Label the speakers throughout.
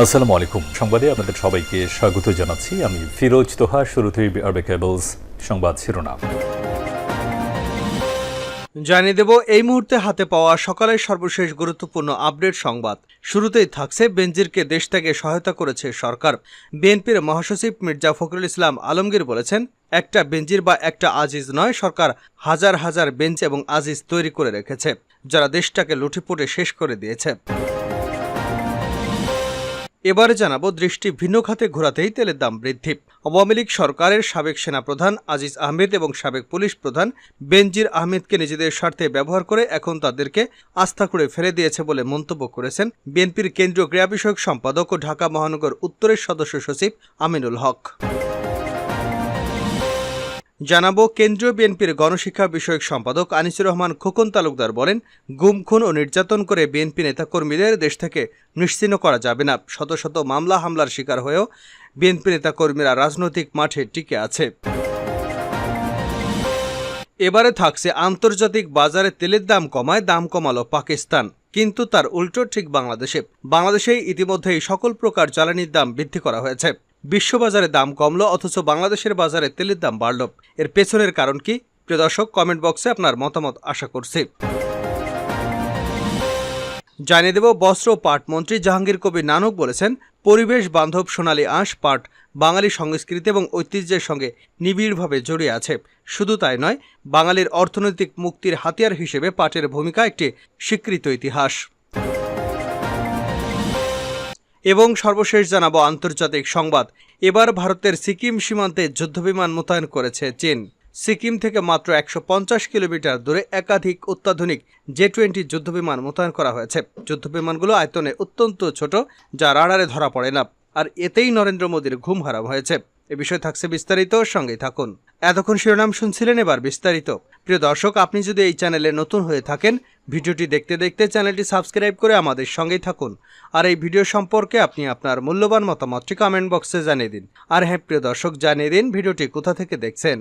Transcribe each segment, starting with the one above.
Speaker 1: আসসালামু আলাইকুম। সংবাদে আপনাদের সবাইকে স্বাগত জানাচ্ছি। আমি ফিরোজ তোহা, শুরুতেই আরবে কেবলস সংবাদ শিরোনাম।
Speaker 2: জানিয়ে দেব, এই মুহূর্তে হাতে পাওয়া সকালের সর্বশেষ গুরুত্বপূর্ণ আপডেট সংবাদ। শুরুতেই থাকছে বেনজিরকে দেশ থেকে সহায়তা করেছে সরকার। বিএনপির মহাসচিব মির্জা ফখরুল ইসলাম আলমগীর বলেছেন, একটা বেঞ্জির বা একটা আজিজ নয়, সরকার হাজার হাজার বেঞ্চ এবং আজিজ তৈরি করে রেখেছে, যারা দেশটাকে লুটিপুটে শেষ করে দিয়েছে। এবারে জানাব দৃষ্টি ভিন্ন খাতে ঘোরাতেই তেলের দাম বৃদ্ধি। আওয়ামী লীগ সরকারের সাবেক সেনাপ্রধান আজিজ আহমেদ এবং সাবেক পুলিশ প্রধান বেনজির আহমেদকে নিজেদের স্বার্থে ব্যবহার করে এখন তাদেরকে আস্থা করে ফেলে দিয়েছে বলে মন্তব্য করেছেন বিএনপির কেন্দ্রীয় ক্রীড়া বিষয়ক সম্পাদক ও ঢাকা মহানগর উত্তরের সদস্য সচিব আমিনুল হক। জানাব কেন্দ্রীয় বিএনপির গণশিক্ষা বিষয়ক সম্পাদক আনিসুর রহমান খোকন তালুকদার বলেন, গুম, খুন ও নির্যাতন করে বিএনপি নেতাকর্মীদের দেশ থেকে নিশ্চিহ্ন করা যাবে না। শত শত মামলা হামলার শিকার হয়েও বিএনপি নেতাকর্মীরা রাজনৈতিক মাঠে টিকে আছে। এবারে থাকছে আন্তর্জাতিক বাজারে তেলের দাম কমায়, দাম কমালো পাকিস্তান। কিন্তু তার উল্টো ঠিক বাংলাদেশে। বাংলাদেশেই ইতিমধ্যেই সকল প্রকার জ্বালানির দাম বৃদ্ধি করা হয়েছে। বিশ্ববাজারে দাম কমলো, অথচ বাংলাদেশের বাজারে তেলের দাম বাড়ল। এর পেছনের কারণ কি? প্রিয় দর্শক কমেন্ট বক্সে আপনার মতামত আশা করছি। জানিয়ে দেব, বস্ত্র পাট মন্ত্রী জাহাঙ্গীর কবির নানক বলেছেন, পরিবেশ বান্ধব সোনালী আঁশ, পাট বাঙালি সংস্কৃতি এবং ঐতিহ্যের সঙ্গে নিবিড়ভাবে জড়িয়ে আছে। শুধু তাই নয়, বাঙালির অর্থনৈতিক মুক্তির হাতিয়ার হিসেবে পাটের ভূমিকা একটি স্বীকৃত ইতিহাস। এবং সর্বশেষ জানাব আন্তর্জাতিক সংবাদ। এবার ভারতের সিকিম সীমান্তে যুদ্ধবিমান মোতায়েন করেছে চীন। সিকিম থেকে মাত্র একশো পঞ্চাশ কিলোমিটার দূরে একাধিক অত্যাধুনিক জে টোয়েন্টি যুদ্ধবিমান মোতায়েন করা হয়েছে। যুদ্ধবিমানগুলো আয়তনে অত্যন্ত ছোট, যা রাডারে ধরা পড়ে না। আর এতেই নরেন্দ্র মোদীর ঘুম হারাম হয়েছে। এ বিষয়ে থাকছে বিস্তারিত, সঙ্গেই থাকুন। এতক্ষণ শিরোনাম শুনছিলেন এবার বিস্তারিত। প্রিয় দর্শক, আপনি যদি এই চ্যানেলে নতুন হয়ে থাকেন ভিডিওটি দেখতে দেখতে চ্যানেলটি সাবস্ক্রাইব করে আমাদের সঙ্গেই থাকুন। আর এই ভিডিও সম্পর্কে আপনি আপনার মূল্যবান মতামতটি কমেন্ট বক্সে জানিয়ে দিন। আর হ্যাঁ প্রিয় দর্শক, জানিয়ে দিন ভিডিওটি কোথা থেকে দেখছেন।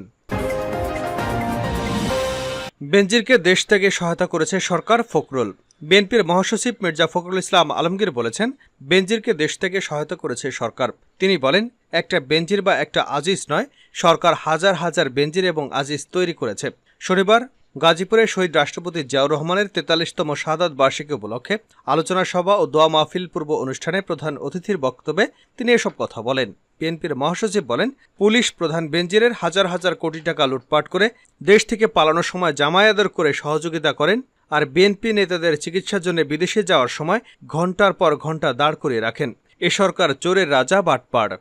Speaker 2: বেনজিরকে দেশ থেকে সহায়তা করেছে সরকার ফখরুল। বিএনপির মহাসচিব মির্জা ফখরুল ইসলাম আলমগীর বলেছেন, বেনজিরকে দেশ থেকে সহায়তা করেছে সরকার। তিনি বলেন, একটা বেনজির বা একটা আজিজ নয়, সরকার হাজার হাজার বেনজির এবং আজিজ তৈরি করেছে। শনিবার গাজীপুরে শহীদ রাষ্ট্রপতি জিয়াউর রহমানের তেতাল্লিশতম শাহাদ বার্ষিকী উপলক্ষে আলোচনা সভা ও দোয়া মাহফিল পূর্ব অনুষ্ঠানে প্রধান অতিথির বক্তব্যে তিনি এসব কথা বলেন। বিএনপির মহাসচিব বলেন, পুলিশ প্রধান বেনজিরের হাজার হাজার কোটি টাকা লুটপাট করে দেশ থেকে পালানোর সময় জামায়াদর করে সহযোগিতা করেন আর বিএনপি নেতাদের চিকিৎসার জন্য বিদেশে যাওয়ার সময় ঘণ্টার পর ঘণ্টা দাঁড় করিয়ে রাখেন। এ সরকার চোরের রাজা বাটপাড়।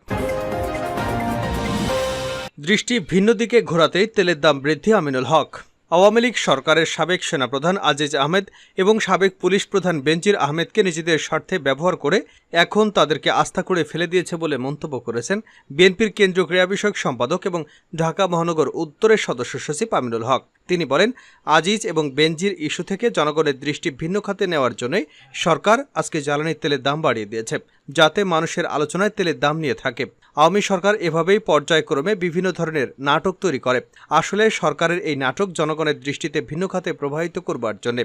Speaker 2: দৃষ্টি ভিন্ন দিকে ঘোরাতেই তেলের দাম বৃদ্ধি, আমিনুল হক। আওয়ামী লীগ সরকারের সাবেক সেনাপ্রধান আজিজ আহমেদ এবং সাবেক পুলিশ প্রধান বেনজির আহমেদকে নিজেদের স্বার্থে ব্যবহার করে এখন তাদেরকে আস্থা করে ফেলে দিয়েছে বলে মন্তব্য করেছেন বিএনপির কেন্দ্রীয় ক্রীড়া বিষয়ক সম্পাদক এবং ঢাকা মহানগর উত্তরের সদস্য সচিব আমিনুল হক। তিনি বলেন, আজিজ এবং বেনজির ইস্যু থেকে জনগণের দৃষ্টি ভিন্ন খাতে নেওয়ার জন্যই সরকার আজকে জ্বালানির তেলের দাম বাড়িয়ে দিয়েছে, যাতে মানুষের আলোচনায় তেলের দাম নিয়ে থাকে। আওয়ামী সরকার এভাবেই পর্যায়ক্রমে বিভিন্ন ধরনের নাটক তৈরি করে। আসলে সরকারের এই নাটক জনগণের দৃষ্টিতে ভিন্ন খাতে প্রভাবিত করবার জন্য।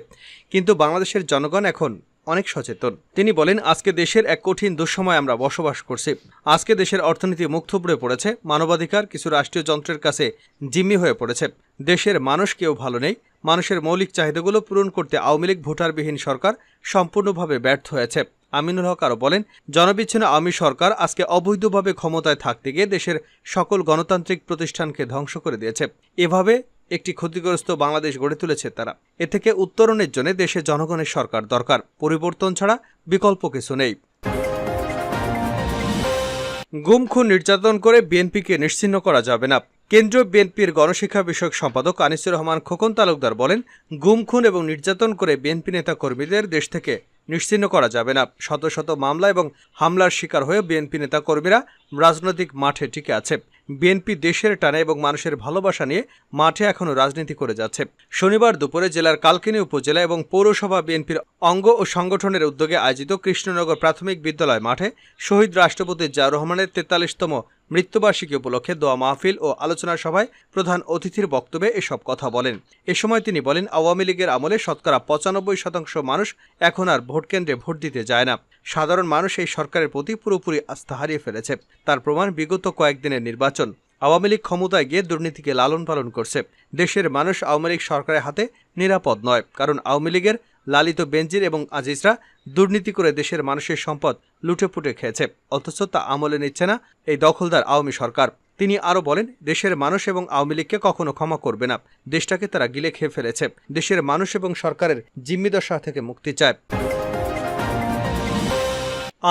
Speaker 2: কিন্তু বাংলাদেশের জনগণ এখন অনেক সচেতন। তিনি বলেন, আজকে দেশের এক কঠিন দুঃসময় আমরা বসবাস করছি। আজকে দেশের অর্থনীতি মুখ থুবড়ে পড়েছে, মানবাধিকার কিছু রাষ্ট্রীয় যন্ত্রের কাছে জিম্মি হয়ে পড়েছে। দেশের মানুষ কেউ ভালো নেই, মানুষের মৌলিক চাহিদাগুলো পূরণ করতে আওয়ামী লীগ ভোটারবিহীন সরকার সম্পূর্ণভাবে ব্যর্থ হয়েছে। আমিনুল হক আরও বলেন, জনবিচ্ছিন্ন আওয়ামী সরকার আজকে অবৈধভাবে ক্ষমতায় থাকতে গিয়ে দেশের সকল গণতান্ত্রিক প্রতিষ্ঠানকে ধ্বংস করে দিয়েছে। এভাবে একটি ক্ষতিগ্রস্ত বাংলাদেশ গড়ে তুলেছে তারা। এ থেকে উত্তরণের জন্য দেশে জনগণের সরকার দরকার। পরিবর্তন ছাড়া বিকল্প কিছু নেই। গুম খুন নির্যাতন করে বিএনপিকে নিশ্চিহ্ন করা যাবে না। কেন্দ্রীয় বিএনপির গণশিক্ষা বিষয়ক সম্পাদক আনিসুর রহমান খোকন তালুকদার বলেন গুম খুন এবং নির্যাতন করে বিএনপি নেতা কর্মীদের দেশ থেকে নিশ্চিহ্ন করা যাবে না। শত শত মামলা এবং হামলার শিকার হয়ে বিএনপি নেতা কর্মীরা রাজনৈতিক মাঠে টিকে আছে। বিএনপি দেশের টানে এবং মানুষের ভালোবাসা নিয়ে মাঠে এখনও রাজনীতি করে যাচ্ছে। শনিবার দুপুরে জেলার কালকিনি উপজেলা এবং পৌরসভা বিএনপির অঙ্গ ও সংগঠনের উদ্যোগে আয়োজিত কৃষ্ণনগর প্রাথমিক বিদ্যালয় মাঠে শহীদ রাষ্ট্রপতি জিয়া রহমানের তেতাল্লিশতম মৃত্যুবার্ষিকী উপলক্ষে দোয়া মাহফিল ও আলোচনা সভায় প্রধান অতিথির বক্তব্যে এসব কথা বলেন। এ সময় তিনি বলেন, আওয়ামী লীগের আমলে শতকরা পঁচানব্বই শতাংশ মানুষ এখন আর ভোট কেন্দ্রে ভোট দিতে যায় না। সাধারণ মানুষ এই সরকারের প্রতি পুরোপুরি আস্থা হারিয়ে ফেলেছে। তার প্রমাণ বিগত কয়েকদিনের নির্বাচন। আওয়ামী লীগ ক্ষমতায় গিয়ে দুর্নীতিকে লালন পালন করছে। দেশের মানুষ আওয়ামী লীগ সরকারের হাতে নিরাপদ নয়। কারণ আওয়ামী লীগের লালিত বেঞ্জির এবং আজিজরা দুর্নীতি করে দেশের মানুষের সম্পদ লুটেপুটে খেয়েছে। অথচ তা আমলে নিচ্ছে না এই দখলদার আওয়ামী সরকার। তিনি আরও বলেন, দেশের মানুষ এবং আওয়ামী লীগকে কখনো ক্ষমা করবে না। দেশটাকে তারা গিলে খেয়ে ফেলেছে। দেশের মানুষ এবং সরকারের জিম্মিদশা থেকে মুক্তি চায়।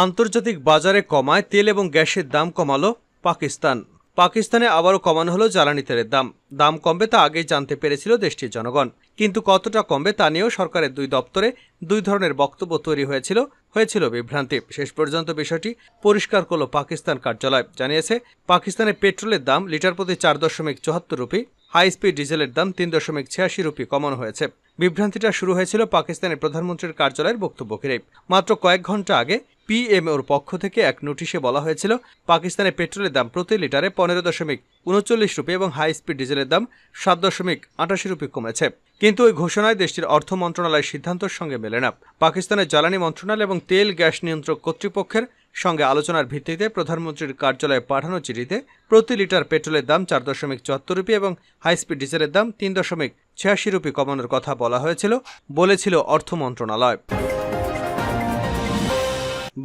Speaker 2: আন্তর্জাতিক বাজারে কমায় তেল এবং গ্যাসের দাম কমালো পাকিস্তান। পাকিস্তানে আবারও কমানো হলো জ্বালানি তেলের দাম। দাম কমবে তা আগেই জানতে পেরেছিল দেশটির জনগণ। কিন্তু কতটা কমবে তা নিয়েও সরকারের দুই দপ্তরে দুই ধরনের বক্তব্য তৈরি হয়েছিল হয়েছিল বিভ্রান্তি। শেষ পর্যন্ত বিষয়টি পরিষ্কার করল পাকিস্তান কার্যালয়। জানিয়েছে পাকিস্তানে পেট্রোলের দাম লিটার প্রতি চার দশমিক চুয়াত্তর রুপি হাই স্পিড ডিজেলের দাম তিন দশমিক ছিয়াশি রুপি কমানো হয়েছে। বিভ্রান্তিটা শুরু হয়েছিল পাকিস্তানের প্রধানমন্ত্রীর কার্যালয়ের বক্তব্য ঘিরে মাত্র কয়েক ঘণ্টা আগে পিএমওর পক্ষ থেকে এক নোটিশে বলা হয়েছিল পাকিস্তানে পেট্রোলের দাম প্রতি লিটারে পনেরো দশমিক উনচল্লিশ রুপি এবং হাই স্পিড ডিজেলের দাম সাত দশমিক আটাশি রুপি কমেছে। কিন্তু ওই ঘোষণায় দেশটির অর্থ মন্ত্রণালয়ের সিদ্ধান্তের সঙ্গে মেলে না। পাকিস্তানের জ্বালানি মন্ত্রণালয় এবং তেল গ্যাস নিয়ন্ত্রক কর্তৃপক্ষের সঙ্গে আলোচনার ভিত্তিতে প্রধানমন্ত্রীর কার্যালয়ে পাঠানো চিঠিতে প্রতি লিটার পেট্রোলের দাম চার দশমিক চুয়াত্তর রুপি এবং হাইস্পিড ডিজেলের দাম তিন দশমিক ছিয়াশি রুপি কমানোর কথা বলা হয়েছিল, বলেছিল অর্থ মন্ত্রণালয়।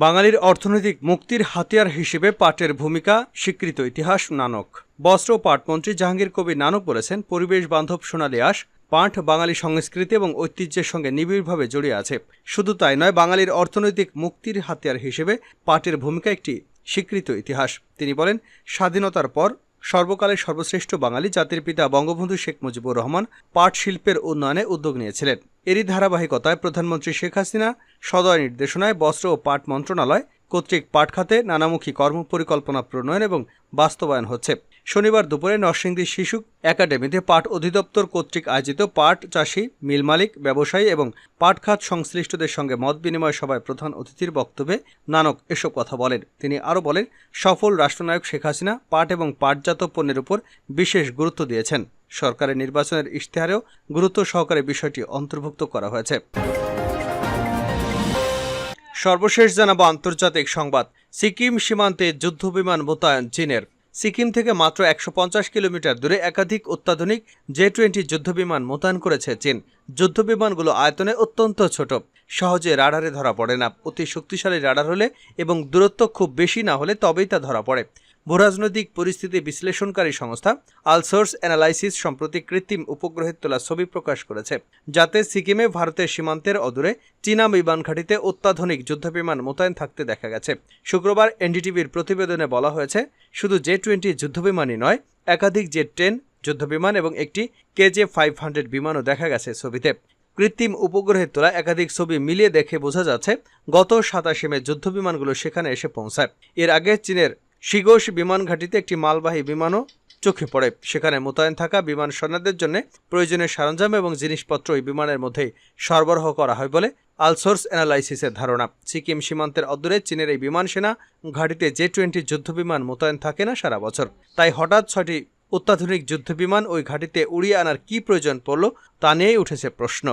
Speaker 2: বাঙালির অর্থনৈতিক মুক্তির হাতিয়ার হিসেবে পাটের ভূমিকা স্বীকৃত ইতিহাস নানক। বস্ত্র পাটমন্ত্রী জাহাঙ্গীর কবির নানক বলেছেন, পরিবেশ বান্ধব সোনালী আঁশ পাঠ বাঙালি সংস্কৃতি এবং ঐতিহ্যের সঙ্গে নিবিড়ভাবে জড়িয়ে আছে। শুধু তাই নয়, বাঙালির অর্থনৈতিক মুক্তির হাতিয়ার হিসেবে পাটের ভূমিকা একটি স্বীকৃত ইতিহাস। তিনি বলেন, স্বাধীনতার পর সর্বকালের সর্বশ্রেষ্ঠ বাঙালি জাতির পিতা বঙ্গবন্ধু শেখ মুজিবুর রহমান পাট শিল্পের উন্নয়নে উদ্যোগ নিয়েছিলেন। এরই ধারাবাহিকতায় প্রধানমন্ত্রী শেখ হাসিনা সদয় নির্দেশনায় বস্ত্র ও পাট মন্ত্রণালয় কর্তৃক পাট খাতে নানামুখী কর্মপরিকল্পনা প্রণয়ন এবং বাস্তবায়ন হচ্ছে। শনিবার দুপুরে নরসিংদী শিশু একাডেমিতে পাট অধিদপ্তর কর্তৃক আয়োজিত পাট চাষি, মিল মালিক, ব্যবসায়ী এবং পাট খাত সংশ্লিষ্টদের সঙ্গে মত বিনিময় সভায় প্রধান অতিথির বক্তব্যে নানক এসব কথা বলেন। তিনি আরও বলেন, সফল রাষ্ট্রনায়ক শেখ হাসিনা পাট এবং পাটজাত পণ্যের উপর বিশেষ গুরুত্ব দিয়েছেন। সরকারের নির্বাচনের ইশতেহারেও গুরুত্ব সহকারে বিষয়টি অন্তর্ভুক্ত করা হয়েছে। সর্বশেষ জানাব আন্তর্জাতিক সংবাদ। সিকিম সীমান্তে যুদ্ধবিমান মোতায়েন চীনের। সিকিম থেকে মাত্র একশো পঞ্চাশ কিলোমিটার দূরে একাধিক অত্যাধুনিক জে টোয়েন্টি যুদ্ধবিমান মোতায়েন করেছে চীন। যুদ্ধ বিমানগুলো আয়তনে অত্যন্ত ছোট। সহজে রাডারে ধরা পড়ে না। অতি শক্তিশালী রাডার হলে এবং দূরত্ব খুব বেশি না হলে তবেই তা ধরা পড়ে। ভূরাজনৈতিক পরিস্থিতি বিশ্লেষণকারী সংস্থা আলসোর্স অ্যানালাইসিস সম্প্রতি কৃত্রিম উপগ্রহের তোলা ছবি প্রকাশ করেছে, যাতে সিকিমে ভারতের সীমান্তের অদূরে চীনা বিমান ঘাঁটিতে অত্যাধুনিক যুদ্ধবিমান মোতায়েন থাকতে দেখা গেছে। শুক্রবার এনডিটিভির প্রতিবেদনে বলা হয়েছে, শুধু জে টোয়েন্টি যুদ্ধবিমানই নয়, একাধিক জে টেন যুদ্ধবিমান এবং একটি কেজে ফাইভ হান্ড্রেড বিমানও দেখা গেছে ছবিতে। কৃত্রিম উপগ্রহের তোলা একাধিক ছবি মিলিয়ে দেখে বোঝা যাচ্ছে, গত সাতাশে মে যুদ্ধবিমানগুলো সেখানে এসে পৌঁছায়। এর আগে চীনের শিগোশ বিমান ঘাঁটিতে একটি মালবাহী বিমানও চোখে পড়ে। সেখানে মোতায়েন থাকা বিমান সৈন্যদের জন্য প্রয়োজনীয় সরঞ্জাম এবং জিনিসপত্র ওই বিমানের মধ্যেই সরবরাহ করা হয় বলে আলসোর্স অ্যানালাইসিসের ধারণা। সিকিম সীমান্তের অদূরে চীনের এই বিমান সেনা ঘাঁটিতে জে টোয়েন্টি যুদ্ধবিমান মোতায়েন থাকে না সারা বছর। তাই হঠাৎ ছয়টি অত্যাধুনিক যুদ্ধবিমান ওই ঘাঁটিতে উড়িয়ে আনার কী প্রয়োজন পড়ল তা নিয়েই উঠেছে প্রশ্ন।